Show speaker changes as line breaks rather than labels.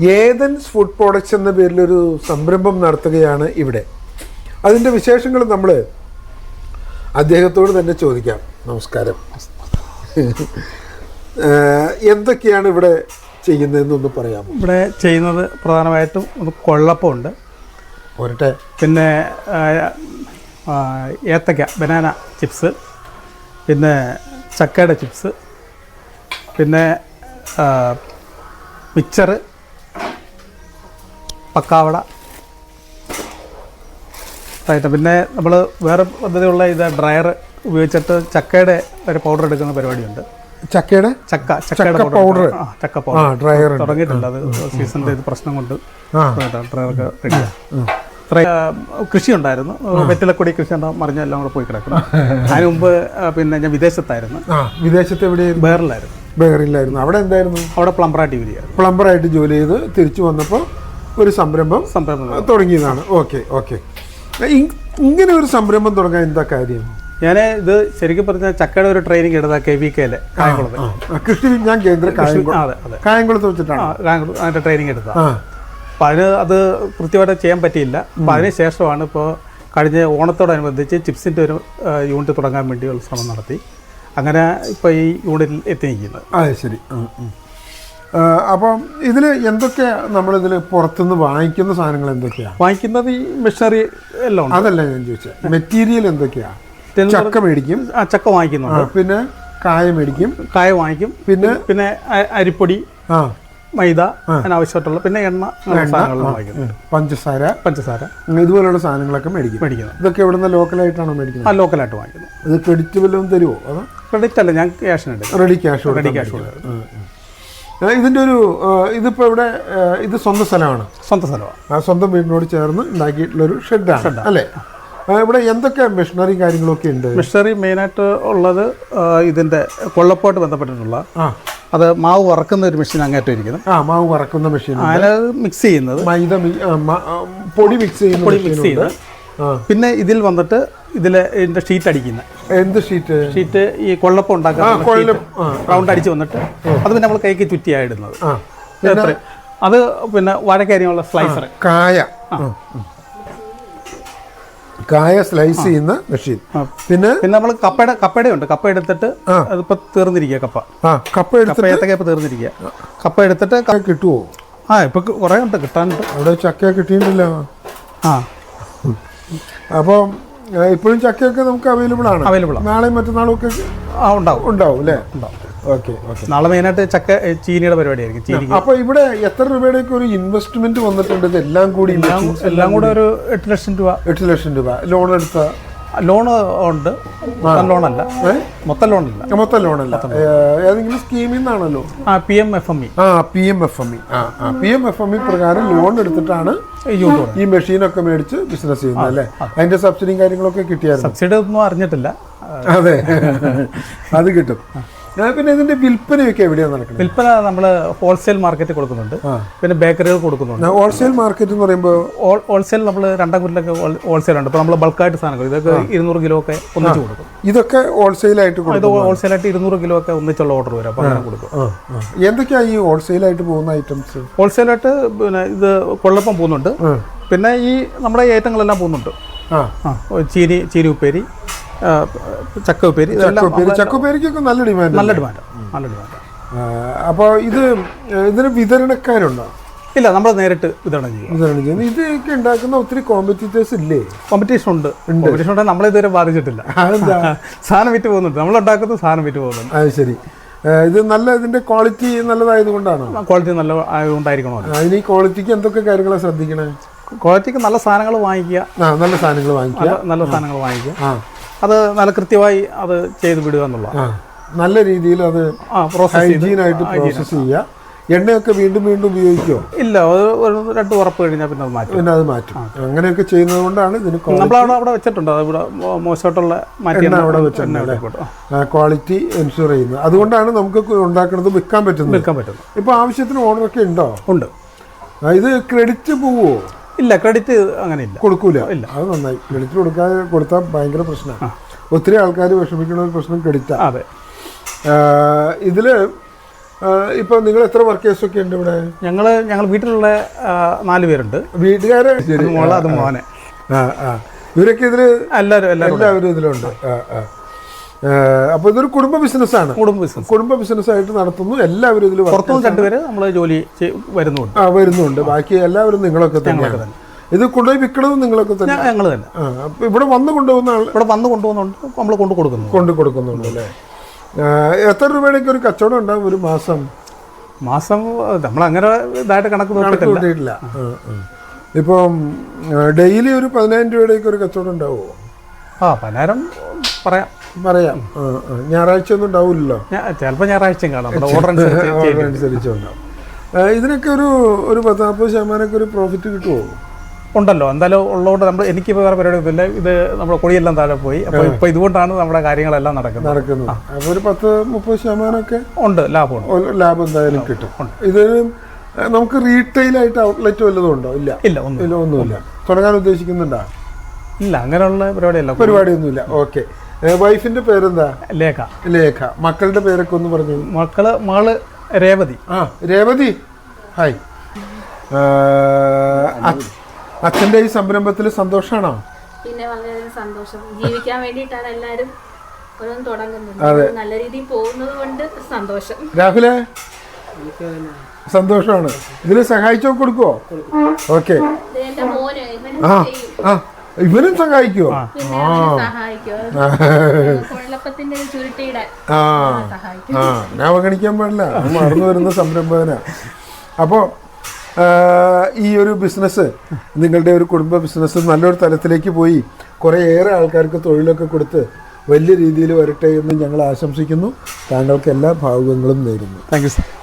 Athens food products എന്ന പേരിലൊരു സംരംഭം നടത്തുകയാണ് ഇവിടെ. അതിന്റെ വിശേഷങ്ങൾ നമ്മൾ അദ്ദേഹത്തോട് തന്നെ ചോദിക്കാം. നമസ്കാരം. എന്തൊക്കെയാണ് ഇവിടെ ചെയ്യുന്നതെന്നൊന്ന് പറയാമോ?
ഇവിടെ ചെയ്യുന്നത് പ്രധാനമായിട്ടും ഒന്ന് കൊള്ളപ്പമുണ്ട്
പോരട്ടെ.
പിന്നെ ഏത്തക്ക ബനാന ചിപ്സ് പിന്നെ ചക്കയുടെ ചിപ്സ് പിന്നെ മിക്സറ് പക്കാവട. റൈറ്റ് പിന്നെ നമ്മൾ വേറെ പദ്ധതിയുള്ള ഇത് ഡ്രയർ ഉപയോഗിച്ചിട്ട് ചക്കയുടെ ഒരു പൗഡർ എടുക്കുന്ന പരിപാടിയുണ്ട്.
ചക്കയുടെ?
ചക്ക ചക്കയുടെ
ചക്ക
പൗഡർ ചക്ക പൗഡർ.
ഡ്രയർ
തുടങ്ങിയിട്ടില്ല. അത് സീസണിന്റെ ഇത് പ്രശ്നം കൊണ്ട് ഡ്രയറൊക്കെ റെഡിയാണ് കൃഷി ഉണ്ടായിരുന്നു വെറ്റിലക്കൊടി കൃഷി ഉണ്ടാ മറിഞ്ഞ എല്ലാം കൂടെ പോയി കിടക്കണം അതിന് മുമ്പ് പിന്നെ ഞാൻ വിദേശത്തായിരുന്നു.
വിദേശത്ത് എവിടെയായിരുന്നു?
ബേറിലായിരുന്നു.
ബേറിലായിരുന്നു. അവിടെ എന്തായിരുന്നു?
അവിടെ പ്ലംബറായിട്ട് ജോലി ചെയ്തു
പ്ലംബറായിട്ട് ജോലി ചെയ്ത് തിരിച്ചു വന്നപ്പോൾ ഒരു സംരംഭം
സംരംഭം
തുടങ്ങിയതാണ്. Okay okay. ഇങ്ങനെ ഒരു സംരംഭം തുടങ്ങാൻ എന്താ കാര്യം?
ഞാൻ ഇത് ശരിക്കും പറഞ്ഞാൽ ചക്കയുടെ ഒരു ട്രെയിനിങ് എടുത്ത കെ വി കെയിലെ കായംകുളത്ത്.
കൃഷി ഞാൻ കേന്ദ്ര
അതെ അതെ.
കായംകുളത്ത് വെച്ചിട്ടാണ്.
അതിന്റെ ട്രെയിനിങ് എടുത്ത. അപ്പം അതിന് അത് കൃത്യമായിട്ട് ചെയ്യാൻ പറ്റിയില്ല. അപ്പം അതിന് ശേഷമാണ് ഇപ്പോൾ കഴിഞ്ഞ ഓണത്തോടനുബന്ധിച്ച് ചിപ്സിന്റെ ഒരു യൂണിറ്റ് തുടങ്ങാൻ വേണ്ടിയുള്ള ശ്രമം നടത്തി. അങ്ങനെ ഇപ്പോൾ ഈ യൂണിറ്റിൽ എത്തി നിൽക്കുന്നത്
ശരി. അപ്പം ഇതിൽ എന്തൊക്കെ നമ്മളിതിൽ പുറത്തുനിന്ന് വാങ്ങിക്കുന്ന സാധനങ്ങൾ എന്തൊക്കെയാണ്
വാങ്ങിക്കുന്നത് ഈ മെഷീനറി എല്ലാം
അതല്ല ഞാൻ ചോദിച്ചത് മെറ്റീരിയൽ
എന്തൊക്കെയാണ്
ചക്ക മേടിക്കും.
ആ ചക്ക
വാങ്ങിക്കുന്നു
വാങ്ങിക്കുന്നുണ്ട്.
പിന്നെ കായ മേടിക്കും.
കായ വാങ്ങിക്കും.
പിന്നെ
പിന്നെ അരിപ്പൊടി
ആ.
മൈദ അതിനാവശ്യമായിട്ടുള്ള പിന്നെ എണ്ണ
പഞ്ചസാര.
പഞ്ചസാര.
ഇതുപോലെയുള്ള ഇതുപോലുള്ള സാധനങ്ങളൊക്കെ മേടിക്കും.
മേടിക്കുന്നത്
ഇതൊക്കെ ഇവിടുന്ന് ലോക്കലായിട്ടാണോ മേടിക്കുന്നത്?
ആ ലോക്കലായിട്ട് വാങ്ങിക്കുന്നത്
ഇത് ക്രെഡിറ്റ് വല്ലതും തരുമോ അതോ?
ക്രെഡിറ്റ് അല്ല ഞാൻ ക്യാഷിന്
റെഡി ക്യാഷ്
റെഡി ക്യാഷ് കൊടുക്കും.
ഇതിന്റെ ഒരു ഇതിപ്പോൾ ഇതിപ്പോ ഇവിടെ ഇത് സ്വന്തം സ്ഥലമാണ്.
സ്വന്തം സ്ഥലമാണ്.
ആ സ്വന്തം വീടിനോട് ചേർന്ന് ഉണ്ടാക്കിയിട്ടുള്ളൊരു ഷെഡാണ് അല്ലേ? ഇവിടെ എന്തൊക്കെ മെഷീനറി കാര്യങ്ങളൊക്കെ ഉണ്ട്?
മെഷീനറി മെയിനായിട്ട് ഉള്ളത് ഇതിന്റെ ഇതിന്റെ കൊള്ളപ്പോട്ട് ബന്ധപ്പെട്ടിട്ടുള്ള
ആ.
അത് മാവ് വറക്കുന്ന ഒരു മെഷീൻ അങ്ങേറ്റം ഇരിക്കുന്നത്
ആ മാവ് വറക്കുന്ന മെഷീൻ
അതിനത് മിക്സ് ചെയ്യുന്നത്.
മൈദ പൊടി മിക്സ് ചെയ്യുന്നത്
പൊടി മിക്സ്
ആ
പിന്നെ ഇതിൽ വന്നിട്ട് ഇതിൽ ഇതിന്റെ ഷീറ്റ് അടിക്കുന്ന.
എന്ത് ഷീറ്റ്
ഷീറ്റ് ഈ കൊള്ളപ്പം ഉണ്ടാക്കാൻ റൗണ്ട് അടിച്ച് വന്നിട്ട് അത് പിന്നെ നമ്മൾ കൈക്ക് ചുറ്റിയാണ് ഇടുന്നത് അത് പിന്നെ വഴക്കരിയുള്ള സ്ലൈസർ
കായ. കായ സ്ലൈസ് ചെയ്യുന്ന മെഷീൻ പിന്നെ?
പിന്നെ നമ്മൾ കപ്പയുടെ കപ്പയുടെ ഉണ്ട്. കപ്പ എടുത്തിട്ട് അതിപ്പോ തീർന്നിരിക്കുക കപ്പ.
കപ്പ എടുത്ത്
കപ്പ ഏത്തക്ക ഇപ്പൊ തീർന്നിരിക്കുക കപ്പ എടുത്തിട്ട്
കിട്ടുമോ
ആ ഇപ്പൊ കുറെ ഉണ്ട് കിട്ടാനുണ്ട്.
അവിടെ ചക്ക കിട്ടിയിട്ടില്ല
ആ.
അപ്പോൾ ഇപ്പോഴും ചക്കയൊക്കെ നമുക്ക് അവൈലബിൾ ആണ്.
അവൈലബിൾ
നാളെയും മറ്റന്നാളും ഒക്കെ
ഉണ്ടാവും.
ഉണ്ടാവും അല്ലേ? Okay okay.
നാളെ മെയിനായിട്ട് ചക്ക ചീനിയുടെ പരിപാടിയായിരിക്കും ചീനിക്ക്.
അപ്പൊ ഇവിടെ എത്ര രൂപയുടെയൊക്കെ ഒരു ഇൻവെസ്റ്റ്മെന്റ് വന്നിട്ടുണ്ട്? എല്ലാം കൂടി
എല്ലാം കൂടെ ഒരു എട്ട് ലക്ഷം രൂപ.
എട്ട് ലക്ഷം രൂപ. ലോൺ എടുത്ത
ലോൺ ഉണ്ട്. ലോണല്ല? മൊത്തം ലോണല്ല.
മൊത്തം ലോണല്ല. ഏതെങ്കിലും സ്കീമിൽ നിന്നാണല്ലോ?
ആ P M F M E.
ആ P M F M E. ആ P M F M E പ്രകാരം ലോൺ എടുത്തിട്ടാണ് ഈ മെഷീനൊക്കെ മേടിച്ച് ബിസിനസ് ചെയ്യുന്നത് അല്ലേ? അതിന്റെ സബ്സിഡിയും കാര്യങ്ങളൊക്കെ കിട്ടിയായിരുന്നു?
സബ്സിഡി ഒന്നും അറിഞ്ഞിട്ടില്ല.
അതെ. അത് കിട്ടും. പിന്നെ ഇതിന്റെ വിൽപ്പനയൊക്കെ എവിടെയാണ് നടക്കുന്നത്
വിൽപ്പന നമ്മൾ ഹോൾസെയിൽ മാർക്കറ്റ് കൊടുക്കുന്നുണ്ട്. പിന്നെ ബേക്കറികൾ കൊടുക്കുന്നുണ്ട്.
ഹോൾസെയിൽ മാർക്കറ്റ് എന്ന് പറയുമ്പോൾ
ഹോൾ- ഹോൾസെയിൽ നമ്മൾ രണ്ടാം കുറ്റിലൊക്കെ ഹോൾസെയിൽ ഉണ്ട്. ഇപ്പോൾ നമ്മൾ ബൾക്കായിട്ട് സാധനങ്ങൾ ഇതൊക്കെ ഇരുന്നൂറ് കിലോ ഒക്കെ ഒന്നിച്ച് കൊടുക്കും.
ഇതൊക്കെ ഹോൾസെയിൽ
ആയിട്ട്
കൊടുക്കും
ഹോൾസെയിലായിട്ട് ഇരുന്നൂറ് കിലോ ഒക്കെ ഒന്നിച്ചുള്ള ഓർഡർ വരും. അപ്പൊ അങ്ങനെ കൊടുക്കും.
എന്തൊക്കെയാണ് ഈ ഈ ഹോൾസെയിലായിട്ട് പോകുന്ന ഐറ്റംസ്
ഹോൾസെയിൽ ആയിട്ട് പിന്നെ ഇത് കൊള്ളപ്പം പോകുന്നുണ്ട്. പിന്നെ ഈ നമ്മുടെ ഈ ഐറ്റങ്ങളെല്ലാം പോകുന്നുണ്ട്.
ചീരി
ചീരി ചീനി ചീനി ഉപ്പേരി ചക്ക ഉപ്പേരി
ചക്കപ്പേരി ചക്കപ്പേരിക്കൊക്കെ നല്ല ഡിമാൻഡ്
നല്ല ഡിമാൻഡ് നല്ല ഡിമാൻഡ്
അപ്പോൾ ഇത് ഇതിന് വിതരണക്കാരുണ്ടോ?
ഇല്ല നമ്മൾ നേരിട്ട് വിതരണം ചെയ്യും.
വിതരണം ചെയ്യുന്നത് ഇതൊക്കെ ഉണ്ടാക്കുന്ന ഒത്തിരി കോമ്പറ്റീറ്റേഴ്സ് ഇല്ലേ?
കോമ്പറ്റീഷൻ ഉണ്ട്. കോമ്പറ്റീഷൻ ഉണ്ടെങ്കിൽ നമ്മളെ ഇതുവരെ ബാധിച്ചിട്ടില്ല. സാധനം വിറ്റ് പോകുന്നുണ്ട്. നമ്മൾ ഉണ്ടാക്കുന്ന സാധനം വിറ്റ് പോകുന്നുണ്ട്.
അത് ശരി. ഇത് നല്ല ഇതിന്റെ ക്വാളിറ്റി നല്ലതായത് കൊണ്ടാണ്?
ക്വാളിറ്റി നല്ല ആയതുകൊണ്ടായിരിക്കണോ
അതിന് ഈ ക്വാളിറ്റിക്ക് എന്തൊക്കെ കാര്യങ്ങളാണ് ശ്രദ്ധിക്കണേ?
ക്വാളിറ്റിക്ക് നല്ല സാധനങ്ങൾ വാങ്ങിക്കുക.
നല്ല സാധനങ്ങൾ വാങ്ങിക്കുക.
നല്ല സാധനങ്ങൾ വാങ്ങിക്കുക. അത് നല്ല കൃത്യമായി അത് ചെയ്ത് വിടുക എന്നുള്ള
നല്ല രീതിയിൽ അത് ഹൈജീനായിട്ട് പ്രോസസ്സ് ചെയ്യുക. എണ്ണയൊക്കെ വീണ്ടും വീണ്ടും ഉപയോഗിക്കുമോ
ഇല്ല ഒരു രണ്ട് ഉറപ്പ് കഴിഞ്ഞാൽ പിന്നെ അത് മാറ്റും.
പിന്നെ അത് മാറ്റും. അങ്ങനെയൊക്കെ ചെയ്യുന്നത് കൊണ്ടാണ് ഇതിന്
നമ്മളവിടെ അവിടെ വെച്ചിട്ടുണ്ട്. അത് ഇവിടെ മോശമായിട്ടുള്ള
എണ്ണ അവിടെ വെച്ചിട്ടുണ്ട് ക്വാളിറ്റി എൻഷുർ ചെയ്യുന്നത് അതുകൊണ്ടാണ് നമുക്ക് ഉണ്ടാക്കുന്നത് വിൽക്കാൻ പറ്റുന്നത്.
വിൽക്കാൻ പറ്റുന്നത്.
ഇപ്പൊ ആവശ്യത്തിന് ഓർഡറൊക്കെ ഉണ്ടോ?
ഉണ്ട്.
ഇത് ക്രെഡിറ്റ് പോവോ?
ഇല്ല ക്രെഡിറ്റ് അങ്ങനെ ഇല്ല.
കൊടുക്കൂല. ഇല്ല. അത് നന്നായി. ക്രെഡിറ്റ് കൊടുക്കാതെ കൊടുത്താൽ ഭയങ്കര പ്രശ്നമാണ് ഒത്തിരി ആൾക്കാർ വിഷമിക്കുന്ന ഒരു പ്രശ്നം ക്രെഡിറ്റ്
അതെ.
ഇതിൽ ഇപ്പൊ നിങ്ങൾ എത്ര വർക്കേഴ്സ് ഒക്കെ ഉണ്ട് ഇവിടെ?
ഞങ്ങൾ ഞങ്ങൾ വീട്ടിലുള്ള നാല് പേരുണ്ട്.
വീട്ടുകാരെ?
അത് മോൾ അത് മോനെ.
ആ ആ. ഇവരൊക്കെ ഇതിൽ
എല്ലാവരും എല്ലാവരും
എല്ലാവരും ഇതിലുണ്ട്. ആ ആ. ആ, അപ്പൊ ഇതൊരു കുടുംബ ബിസിനസ്സാണ്.
കുടുംബ ബിസിനസ്.
കുടുംബ ബിസിനസ് ആയിട്ട് നടത്തുന്നു. എല്ലാവരും ഇതിൽ
പുറത്തുനിന്ന് രണ്ടുപേര് നമ്മൾ ജോലി വരുന്നുണ്ട്.
ആ വരുന്നുണ്ട്. ബാക്കി എല്ലാവരും നിങ്ങളൊക്കെ തന്നെയാണ്. ഇത് കൊണ്ടുപോയി വിൽക്കണത് നിങ്ങളൊക്കെ തന്നെ.
ഞങ്ങൾ തന്നെ.
ഇവിടെ വന്ന് കൊണ്ടുപോകുന്ന ആൾ
ഇവിടെ വന്ന് കൊണ്ടുപോകുന്നുണ്ട്. നമ്മൾ കൊണ്ടു കൊടുക്കുന്നു
കൊണ്ടു കൊടുക്കുന്നുണ്ട് അല്ലേ? എത്ര രൂപയുടെയൊക്കെ ഒരു കച്ചവടം ഉണ്ടാവും ഒരു മാസം?
മാസം നമ്മൾ അങ്ങനെ ഇതായിട്ട് കണക്ക് നോക്കിയിട്ടില്ല.
ഇപ്പം ഡെയിലി ഒരു പതിനായിരം രൂപയുടെയൊക്കെ ഒരു കച്ചവടം ഉണ്ടാവുമോ?
ആ പതിനായിരം പറയാം.
പറയാം. ഞായറാഴ്ച ഒന്നും ഉണ്ടാവില്ലല്ലോ.
ചിലപ്പോൾ ഞായറാഴ്ചയും കാണാം. ഓർഡർ അനുസരിച്ച്
ഇതിനൊക്കെ ഒരു ഒരു പത്ത് നാൽപ്പത് ശതമാനമൊക്കെ ഒരു പ്രോഫിറ്റ് കിട്ടുമോ
ഉണ്ടല്ലോ. എന്തായാലും ഉള്ളതുകൊണ്ട് നമ്മൾ എനിക്ക് വേറെ പരിപാടി ഒന്നുമില്ല. ഇത് നമ്മുടെ കൊടിയെല്ലാം താഴെ പോയി. അപ്പോൾ ഇപ്പോൾ ഇതുകൊണ്ടാണ് നമ്മുടെ കാര്യങ്ങളെല്ലാം നടക്കുന്നത്.
നടക്കുന്നത്. അപ്പോൾ ഒരു പത്ത് മുപ്പത് ശതമാനമൊക്കെ
ഉണ്ട്. ലാഭമുണ്ട്.
ലാഭം എന്തായാലും കിട്ടും. ഇത് നമുക്ക് റീറ്റെയിൽ ആയിട്ട് ഔട്ട്ലെറ്റ് വല്ലതും ഉണ്ടോ? ഇല്ല.
ഇല്ല ഒന്നും
ഇല്ല ഒന്നുമില്ല. തുടങ്ങാൻ ഉദ്ദേശിക്കുന്നുണ്ടോ?
ഇല്ല അങ്ങനെയുള്ള പരിപാടിയല്ല.
പരിപാടിയൊന്നുമില്ല. ഓക്കെ. വൈഫിന്റെ പേരെന്താ?
ലേഖ.
ലേഖ. മക്കളുടെ പേരൊക്കെ ഒന്ന് പറഞ്ഞു?
മക്കൾ മകൾ രേവതി.
ആ രേവതി? ഹായ്. അ- അച്ഛന്റെ ഈ സംരംഭത്തിൽ സന്തോഷമാണോ
പിന്നെ വളരെയധികം സന്തോഷം. ജീവിക്കാൻ വേണ്ടിയിട്ടാണ് എല്ലാരും ഓരോന്ന് തുടങ്ങുന്നത്. നല്ല രീതിയിൽ പോകുന്നത് കൊണ്ട് സന്തോഷം.
രാഹുലെ? സന്തോഷമാണ് ഇതിൽ സഹായിച്ചോ കൊടുക്കുവോ? ഓക്കെ.
ഇത് എന്റെ മോന്. ഇവനും
ആ ആ. ഇവനും സഹായിക്കുവോ? ആ.
സഹായിക്കും.
ആ ഞാൻ അവഗണിക്കാൻ പാടില്ല. അത് മറന്നു വരുന്ന സംരംഭകനാ. അപ്പോൾ ഈ ഒരു ബിസിനസ് നിങ്ങളുടെ ഒരു കുടുംബ ബിസിനസ് നല്ലൊരു തലത്തിലേക്ക് പോയി കുറേയേറെ ആൾക്കാർക്ക് തൊഴിലൊക്കെ കൊടുത്ത് വലിയ രീതിയിൽ വരട്ടെ എന്ന് ഞങ്ങൾ ആശംസിക്കുന്നു. താങ്കൾക്ക് എല്ലാ ഭാവുകങ്ങളും നേരുന്നു.
Thank you sir.